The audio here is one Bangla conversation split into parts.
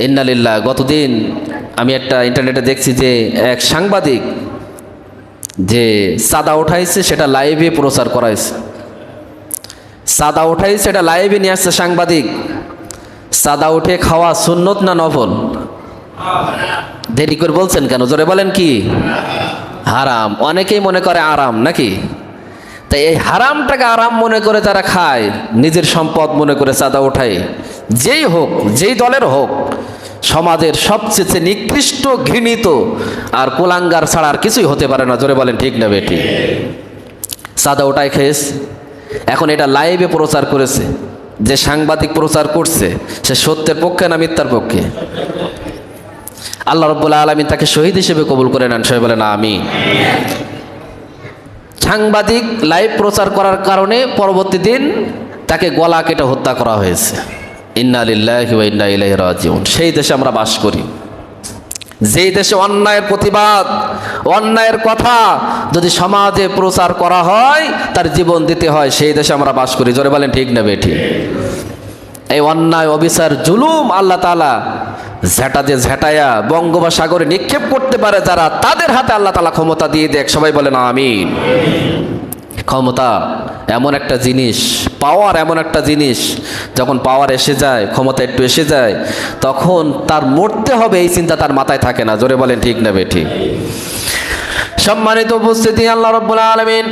ইন্নালিল্লাহ, গতদিন আমি একটা ইন্টারনেটে দেখছি যে এক সাংবাদিক যে সাদা উঠাইছে, সেটা লাইভে প্রচার করাইছে। সাদা উঠাইছে, সেটা লাইভে নিয়ে আসছে সাংবাদিক। সাদা উঠে খাওয়া সুন্নত না নফল? দেরি করে বলছেন কেন? জোরে বলেন কি? হারাম। অনেকেই মনে করে আরাম, নাকি? তাই এই হারামটাকে আরাম মনে করে তারা খায়, নিজের সম্পদ মনে করে চাঁদা ওঠায় যেই হোক, যেই দলের হোক, সমাজের সবচেয়ে নিকৃষ্ট ঘৃণিত আর কুলাঙ্গার ছাড়া আর কিছুই হতে পারে না। জোরে বলেন, ঠিক না বেটি সাদা ওটাই খেয়েস এখন এটা লাইভে প্রচার করেছে। যে সাংবাদিক প্রচার করছে, সে সত্যের পক্ষে না মিথ্যার পক্ষে? আল্লাহ রব্বুল্লা আলমিন তাকে শহীদ হিসেবে কবুল করে নেন। সবাই বলেন আমি সাংবাদিক লাইভ প্রচার করার কারণে পরবর্তী দিন তাকে গলা কেটে হত্যা করা হয়েছে। ইন্না লিল্লাহি ওয়া ইন্না ইলাইহি রাজিউন। সেই দেশে আমরা বাস করি। যেই দেশে অন্যায়ের প্রতিবাদ, অন্যায়ের কথা যদি সমাজে প্রচার করা হয়, তার জীবন দিতে হয়, সেই দেশে আমরা বাস করি। জোরে বলেন, ঠিক না বেঠি এই অন্যায়, অবিচার, জুলুম আল্লাহ তালা ঝেঁটা দিয়ে ঝেঁটাইয়া বঙ্গোপসাগরে নিক্ষেপ করতে পারে যারা, তাদের হাতে আল্লাহ তালা ক্ষমতা দিয়ে দেখ। সবাই বলেন, আমিন। ক্ষমতা এমন একটা জিনিস পাওয়ার এমন একটা জিনিস, যখন পাওয়ার এসে যায়, ক্ষমতা একটু এসে যায়, তখন তার মরতে হবে এই চিন্তা তার মাথায় থাকে না। জোরে বলেন, ঠিক না বেঠি? সম্মানিত উপস্থিতি, আল্লাহ রব্বুল আলমিন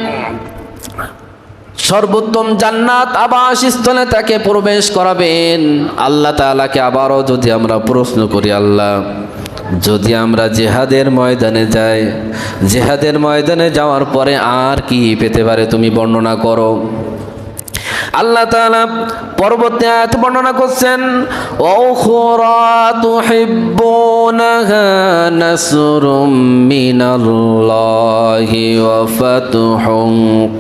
সর্বোত্তম জান্নাত আবাসস্থলে তাকে প্রবেশ করাবেন। আল্লাহ তাআলাকে আবারও যদি আমরা প্রশ্ন করি, আল্লাহ যদি আমরা জেহাদের ময়দানে যাই, জেহাদের ময়দানে যাওয়ার পরে আর কি পেতে পারে তুমি বর্ণনা করো? আল্লাহ তাআলা পরবর্তী আয়াত বর্ণনা করছেন ওখরা তুহিব্বুনাহা নাসরুম মিনাল্লাহি ওয়া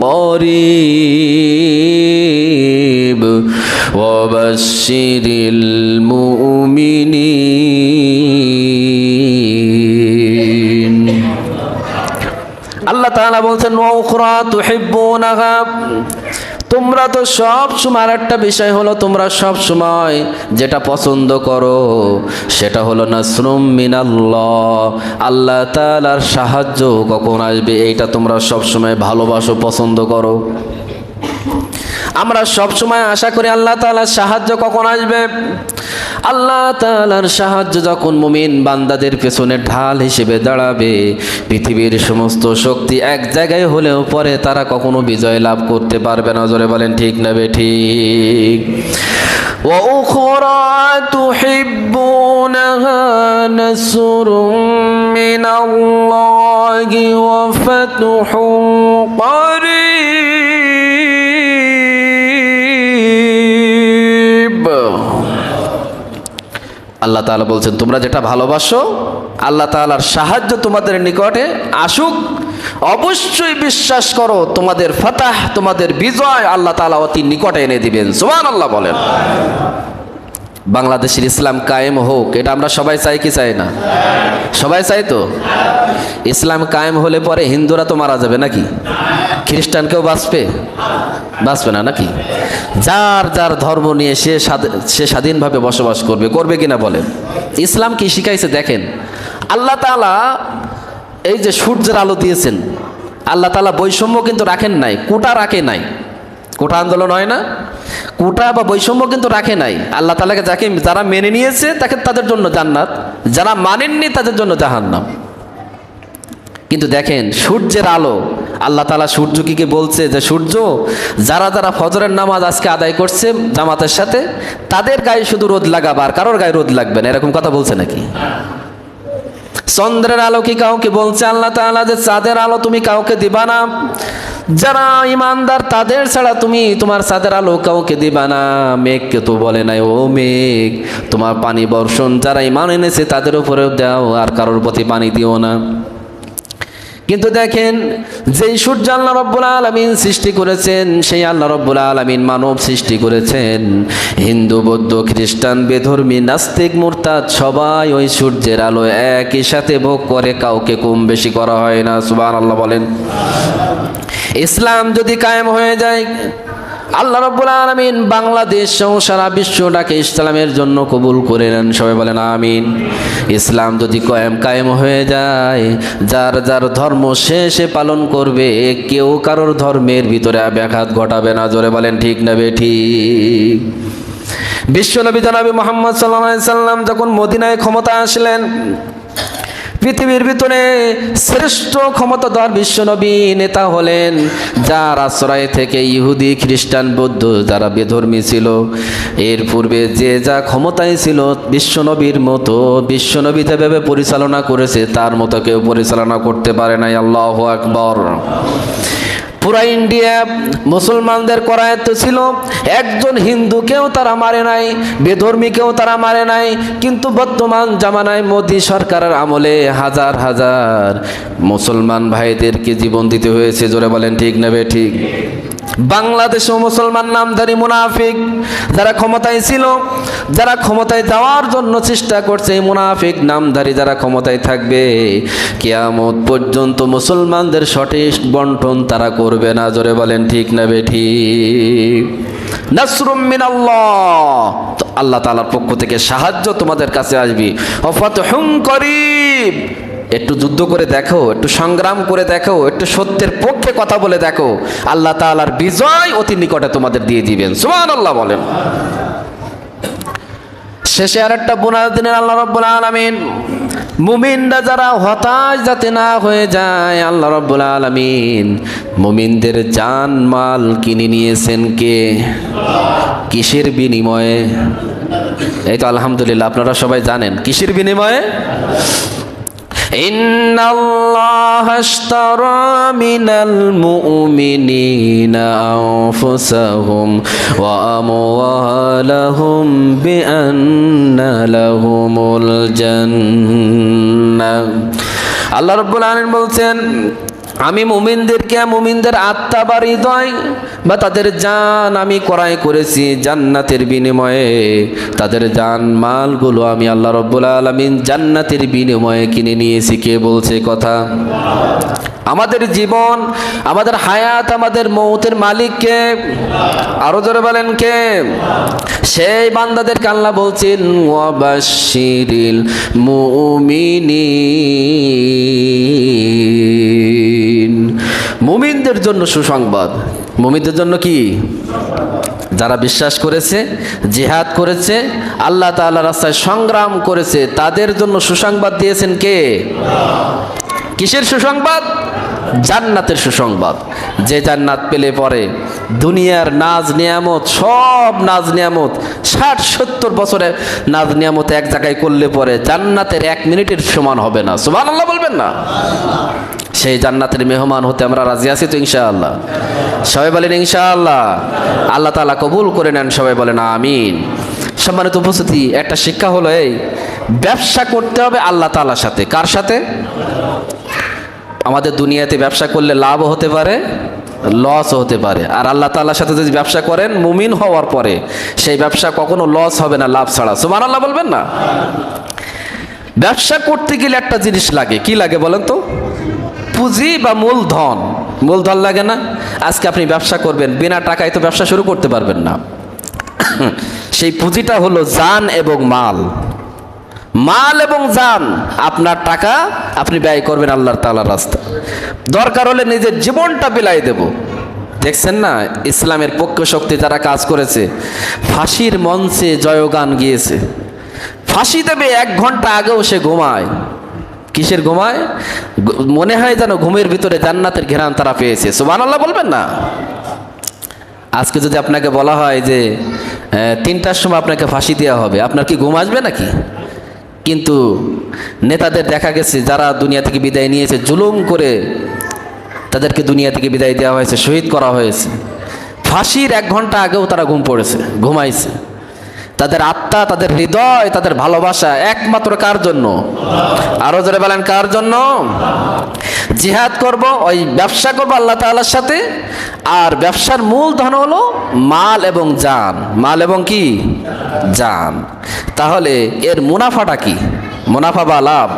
করিব ওয়া বাশশিরিল মুমিনিন। আল্লাহ তাআলা বলছেন ওখরা তুহিব্বুনাহা তোমরা তো সব সময় একটা বিষয় হলো তোমরা সব সময় যেটা পছন্দ করো, সেটা হলো না শ্রম মিনাল্লাহ। আল্লাহ তালার সাহায্য কখন আসবে, এইটা তোমরা সব সময় ভালোবাসো, পছন্দ করো। আমরা সব সময় আশা করি আল্লাহ তাআলার সাহায্য কখন আসবে আল্লাহ তাআলার সাহায্য যখন মুমিন বান্দাদের পেছনে ঢাল হিসেবে দাঁড়াবে পৃথিবীর সমস্ত শক্তি এক জায়গায় হলেও পরে তারা কখনো বিজয় লাভ করতে পারবে না জোরে বলেন ঠিক না বে ঠিক وأخرى تحبونها نصر من الله وفتح قريب আল্লাহ তালা বলছেন, তোমরা যেটা ভালোবাসো, আল্লাহ তালার সাহায্য তোমাদের নিকটে আসুক। অবশ্যই বিশ্বাস করো, তোমাদের ফতাহ, তোমাদের বিজয় আল্লাহ তালা অতি নিকটে এনে দিবেন। সোমান আল্লাহ বলেন। বাংলাদেশের ইসলাম কায়েম হোক, এটা আমরা সবাই চাই কি চাই না? সবাই চাই তো? ইসলাম কায়েম হলে পরে হিন্দুরা তো মারা যাবে নাকি? খ্রিস্টান কেউ বাঁচবে? বাঁচবে না নাকি? যার যার ধর্ম নিয়ে সে সে স্বাধীনভাবে বসবাস করবে করবে কিনা বলেন? ইসলাম কি শিখাইছে দেখেন? আল্লাহ তাআলা এই যে সূর্যের আলো দিয়েছেন, আল্লাহ তালা বৈষম্য কিন্তু রাখেন নাই, কোটা রাখে নাই। কোটা আন্দোলন হয় না। কোটা বা বৈষম্য কিন্তু রাখে নাই। আল্লাহ তালাকে যাকে যারা মেনে নিয়েছে, তাকে তাদের জন্য জান্নাত। যারা মানেননি, তাদের জন্য জাহান্নাম। কিন্তু দেখেন, সূর্যের আলো, আল্লাহ তালা সূর্যকে বলছে যে, সূর্য, যারা যারা ফজরের নামাজ আজকে আদায় করছে জামাতের সাথে, তাদের গায়ে শুধু রোদ লাগাবে, আর কারোর গায়ে রোদ লাগবে না। এরকম কথা বলছে নাকি? চন্দ্রের আলো কি কাউকে বলছে? আল্লাহ তাআলা যে চাঁদের আলো তুমি কাউকে দিবা না। যারা ইমানদার তাদের ছাড়া তুমি তোমার চাঁদের আলো কাউকে দিবা না। মেঘকে তো বলে নাই, ও মেঘ, তোমার পানি বর্ষণ যারা ইমান এনেছে, তাদের উপরেও দাও, আর কারোর প্রতি পানি দিও না। কিন্তু দেখেন, যেই সূর্য আল্লাহ রব্বুল আলমিন সৃষ্টি করেছেন, সেই আল্লাহ রব্বুল আলমিন মানব সৃষ্টি করেছেন। হিন্দু, বৌদ্ধ, খ্রিস্টান, বেধর্মী, নাস্তিক, মুরতাদ, সবাই ওই সূর্যের আলো একই সাথে ভোগ করে, কাউকে কম বেশি করা হয় না সুবান আল্লাহ বলেন। ইসলাম যদি কায়েম হয়ে যায় আল্লাহ রব্বুল আলমিন বাংলাদেশ সহ সারা বিশ্বটাকে ইসলামের জন্য কবুল করে নেন। সবাই বলেন, আমিন। ইসলাম যদি কয়েম কায়েম হয়ে যায়, যার যার ধর্ম সে সে পালন করবে, কেউ কারোর ধর্মের ভিতরে ব্যাঘাত ঘটাবে না। জোরে বলেন, ঠিক না বে, ঠিক। বিশ্বনবী জনাবি মোহাম্মদ সাল্লাম যখন মদিনায় ক্ষমতা আসলেন পৃথিবীর ভিতরে শ্রেষ্ঠ ক্ষমতাধর বিশ্বনবী নেতা হলেন, যার আশ্রয় থেকে ইহুদি, খ্রিস্টান, বৌদ্ধ যারা বেধর্মী ছিল। এর পূর্বে যে যা ক্ষমতায় ছিল বিশ্বনবীর মতো, বিশ্বনবী যেভাবে পরিচালনা করেছে, তার মতো কেউ পরিচালনা করতে পারে নাই। আল্লাহ আকবর। পুরা ইন্ডিয়া মুসলমানদের করায়ত্ত ছিল। একজন হিন্দুকেও তারা মারে নাই, বেধর্মীকেও তারা মারে নাই, কিন্তু বর্তমান জামানায় মোদী সরকারের আমলে হাজার হাজার মুসলমান ভাইদেরকে জীবন দিতে হয়েছে। জোরে বলেন, ঠিক নেবে ঠিক? বাংলাদেশেও মুসলমান নামধারী মুনাফিক যারা ক্ষমতায় ছিল, যারা ক্ষমতায় যাওয়ার জন্য চেষ্টা করছে মুনাফিক নামধারী যারা ক্ষমতায় থাকবে, কিয়ামত পর্যন্ত মুসলমানদের সঠিক বন্টন তারা করবে না। জোরে বলেন, ঠিক না বে ঠিক? নাসরুম মিনাল্লাহ। আল্লাহ তাআলার পক্ষ থেকে সাহায্য তোমাদের কাছে আসবে। করিব। একটু যুদ্ধ করে দেখো, একটু সংগ্রাম করে দেখো, একটু সত্যের পক্ষে কথা বলে দেখো। আল্লাহ তালার বিজয় অতি নিকটে তোমাদের দিয়ে দিবেন। সুবহানাল্লাহ বলেন। শেষে আর একটা বোনাস দিনের আল্লাহ রব্বুল আলমিন। মুমিনরা যারা হতাশ যাতে না হয়ে যায়, আল্লাহ রব্বুল আলমিন। মুমিনদের জান মাল কিনে নিয়েছেন কে? কিসের বিনিময়ে? এই তো আলহামদুলিল্লাহ, আপনারা সবাই জানেন, কিসের বিনিময়ে? إن الله اشترى من المؤمنين أنفسهم وأموالهم بأن لهم الجنة আল্লাহ রব্বুল আলামিন বলছেন আমি মুমিনদেরকে মুমিনদের আত্মা বা হৃদয়? বা তাদের যান আমি করাই করেছি জান্নাতের বিনিময়ে। তাদের জান, মালগুলো আমি আল্লাহ রব্বুল আলমিন জান্নাতের বিনিময়ে কিনে নিয়েছি। কে বলছে কথা? আমাদের জীবন, আমাদের হায়াত, আমাদের মৌতের মালিককে আরও জোরে বলেন কে? সেই বান্দাদের কাল্লা বলছেন ওয়াবাশিরিল মুমিনিন। মুমিনদের জন্য সুসংবাদ। মুমিনদের জন্য কি? যারা বিশ্বাস করেছে, জিহাদ করেছে, আল্লাহ তাআলা রাস্তায় সংগ্রাম করেছে, তাদের জন্য সুসংবাদ দিয়েছেন কে? কিসের সুসংবাদ? জান্নাতের সুসংবাদ। যে জান্নাত পেলে পরে দুনিয়ার নাজ নিয়ামত, সব নাজ নিয়ামত, ষাট, সত্তর বছরে নাজ নিয়ামত এক জায়গায় করলে পরে জান্নাতের এক মিনিটের সমান হবে না। সুমান আল্লাহ বলবেন না? সেই জান্নাতের মেহমান হতে আমরা রাজি আছি তো ইনশাআল্লাহ। সবাই বলেন ইনশাআল্লাহ। আল্লাহ তালা কবুল করে নেন, সবাই বলেন আমিন। সম্মানিত উপস্থিতি, একটা শিক্ষা হলো এই, ব্যবসা করতে হবে আল্লাহ তালার সাথে। কার সাথে? আমাদের দুনিয়াতে ব্যবসা করলে লাভও হতে পারে লসও হতে পারে। আর আল্লাহ তাল্লার সাথে যদি ব্যবসা করেন, মুমিন হওয়ার পরে সেই ব্যবসা কখনো লস হবে না, লাভ ছাড়া। সুমান আল্লাহ বলবেন না? ব্যবসা করতে গেলে একটা জিনিস লাগে। কি লাগে বলেন তো? পুঁজি বা মূলধন। মূলধন লাগে না? আজকে আপনি ব্যবসা করবেন, বিনা টাকায় তো ব্যবসা শুরু করতে পারবেন না। সেই পুঁজিটা হলো জান এবং মাল। মাল এবং জান, আপনার টাকা আপনি ব্যয় করবেন আল্লাহর তালার রাস্তা দরকার হলে নিজের জীবনটা বিলাই দেব। দেখছেন না? ইসলামের পক্ষ শক্তি যারা কাজ করেছে, ফাঁসির মঞ্চে জয়গান গিয়েছে। ফাঁসি দেবে, এক ঘণ্টা আগেও সে ঘুমায়। কিসের ঘুমায়? মনে হয় যেন ঘুমের ভিতরে জান্নাতের ঘেরান তারা পেয়েছে। সুবান আল্লাহ বলবেন না? আজকে যদি আপনাকে বলা হয় যে তিনটার সময় আপনাকে ফাঁসি দেওয়া হবে, আপনার কি ঘুম আসবে নাকি? কিন্তু নেতাদের দেখা গেছে, যারা দুনিয়া থেকে বিদায় নিয়েছে, জুলুম করে তাদেরকে দুনিয়া থেকে বিদায় দেওয়া হয়েছে, শহীদ করা হয়েছে। ফাঁসির এক ঘণ্টা আগেও তারা ঘুম পড়েছে, ঘুমাইছে। তাদের আত্মা, তাদের হৃদয়, তাদের ভালোবাসা একমাত্র কার জন্য? আরও জোরে বলেন, কার জন্য? জিহাদ করব, ওই ব্যবসা করব আল্লাহ তাআলার সাথে। আর ব্যবসার মূল ধন হলো মাল এবং জান। মাল এবং কি? জান। তাহলে এর মুনাফাটা কি? মুনাফা বা লাভ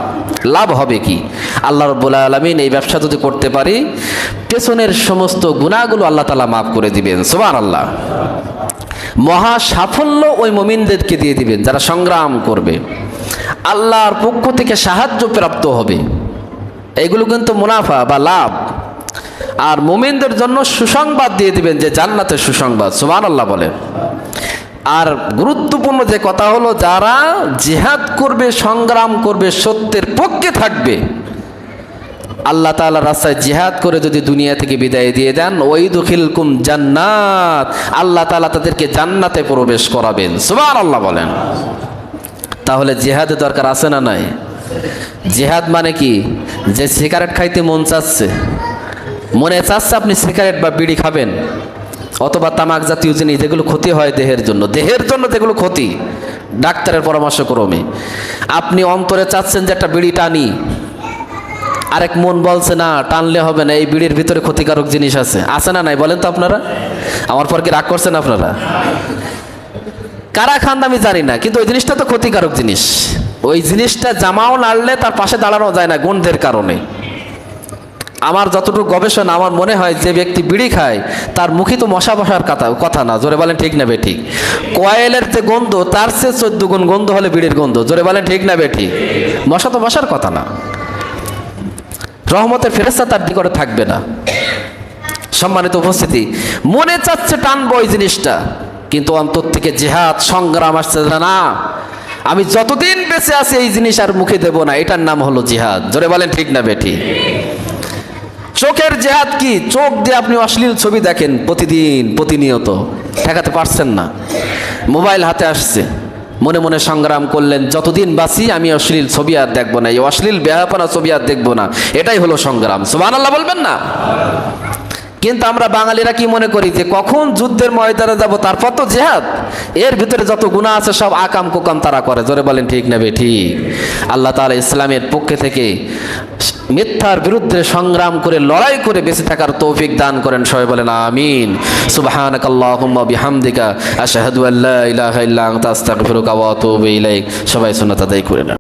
লাভ হবে কি? আল্লাহ রব্বুল আলমিন এই ব্যবসা যদি করতে পারি, পেছনের সমস্ত গুণাগুলো আল্লাহ তালা মাফ করে দিবেন সোমান আল্লাহ মহা সাফল্য ওই মমিনদেরকে দিয়ে দিবেন, যারা সংগ্রাম করবে। আল্লাহর পক্ষ থেকে সাহায্য প্রাপ্ত হবে। এগুলো কিন্তু মুনাফা বা লাভ। আর মোমিনদের জন্য সুসংবাদ দিয়ে দিবেন যে জান্নাতের সুসংবাদ সুমান আল্লাহ বলেন। আর গুরুত্বপূর্ণ যে কথা হলো, যারা জেহাদ করবে, সংগ্রাম করবে, সত্যের পক্ষে থাকবে, আল্লাহ তাআলা রাস্তায় জিহাদ করে যদি দুনিয়া থেকে বিদায় দিয়ে দেন ওই দুখিলকুম জান্নাত। আল্লাহ তালা তাদেরকে জান্নাতে প্রবেশ করাবেন। সুবহান আল্লাহ বলেন। তাহলে জিহাদের দরকার আছে না নাই? জেহাদ মানে কি? যে সিগারেট খাইতে মন চাচ্ছে, মনে চাচ্ছে আপনি সিগারেট বা বিড়ি খাবেন অথবা তামাক জাতীয় জিনিস, যেগুলো ক্ষতি হয় দেহের জন্য। দেহের জন্য যেগুলো ক্ষতি, ডাক্তারের পরামর্শ ক্রমে। আপনি অন্তরে চাচ্ছেন যে একটা বিড়ি টানি, আরেক মন বলছে, না, টানলে হবে না, এই বিড়ির ভিতরে ক্ষতিকারক জিনিস আছে। আছে না নাই, বলেন তো আপনারা? আমার পর কি রাগ করছেন আপনারা? কারা খান আমি জানি না, কিন্তু ওই জিনিসটা তো ক্ষতিকারক জিনিস। ওই জিনিসটা জামাও নাড়লে তার পাশে দাঁড়ানো যায় না গন্ধের কারণে। আমার যতটুকু গবেষণা, আমার মনে হয় যে ব্যক্তি বিড়ি খায়, তার মুখে তো মশা বসার কথা কথা না। জোরে বলেন ঠিক না বে ঠিক। কয়েলের যে গন্ধ, তার সে চোদ্দ গুণ গন্ধ হলে বিড়ির গন্ধ। জোরে বলেন ঠিক না বে ঠিক। মশা তো বসার কথা না। রহমতের ফেরেস্তা তার নিকটে থাকবে না। সম্মানিত উপস্থিতি, মনে চাচ্ছে টানবো ওই জিনিসটা, কিন্তু অন্তর থেকে জেহাদ, সংগ্রাম আসছে না আমি যতদিন বেঁচে আছি, এই জিনিস আর মুখে দেব না। এটার নাম হলো জিহাদ। জোরে বলেন ঠিক না বেঠি চোখের জেহাদ কি? চোখ দিয়ে আপনি অশ্লীল ছবি দেখেন প্রতিদিন, প্রতিনিয়ত। ঠেকাতে পারছেন না। মোবাইল হাতে আসছে। মনে মনে সংগ্রাম করলেন, যতদিন বাঁচি, আমি অশ্লীল ছবি আর দেখব না। এই অশ্লীল বেহাপনা ছবি আর দেখব না। এটাই হলো সংগ্রাম। সুবাহ আল্লাহ বলবেন না? কিন্তু আমরা বাঙালিরা কি মনে করি যে, কখন যুদ্ধের ময়দানে যাব, তারপর তো জেহাদ। এর ভিতরে যত গুণা আছে, সব আকাম কুকাম তারা করে। জোরে বলেন, ঠিক নেবে ঠিক। আল্লাহ তাআলা ইসলামের পক্ষে থেকে মিথ্যার বিরুদ্ধে সংগ্রাম করে, লড়াই করে বেঁচে থাকার তৌফিক দান করেন। সবাই বলেন আমিন। সুবহানাকাল্লাহুম্মা বিহামদিকা, আশহাদু আল্লা ইলাহা ইল্লা আনতা, আস্তাগফিরুকা ওয়া আতুবু ইলাইক। সবাই সুন্নাত আদায় করে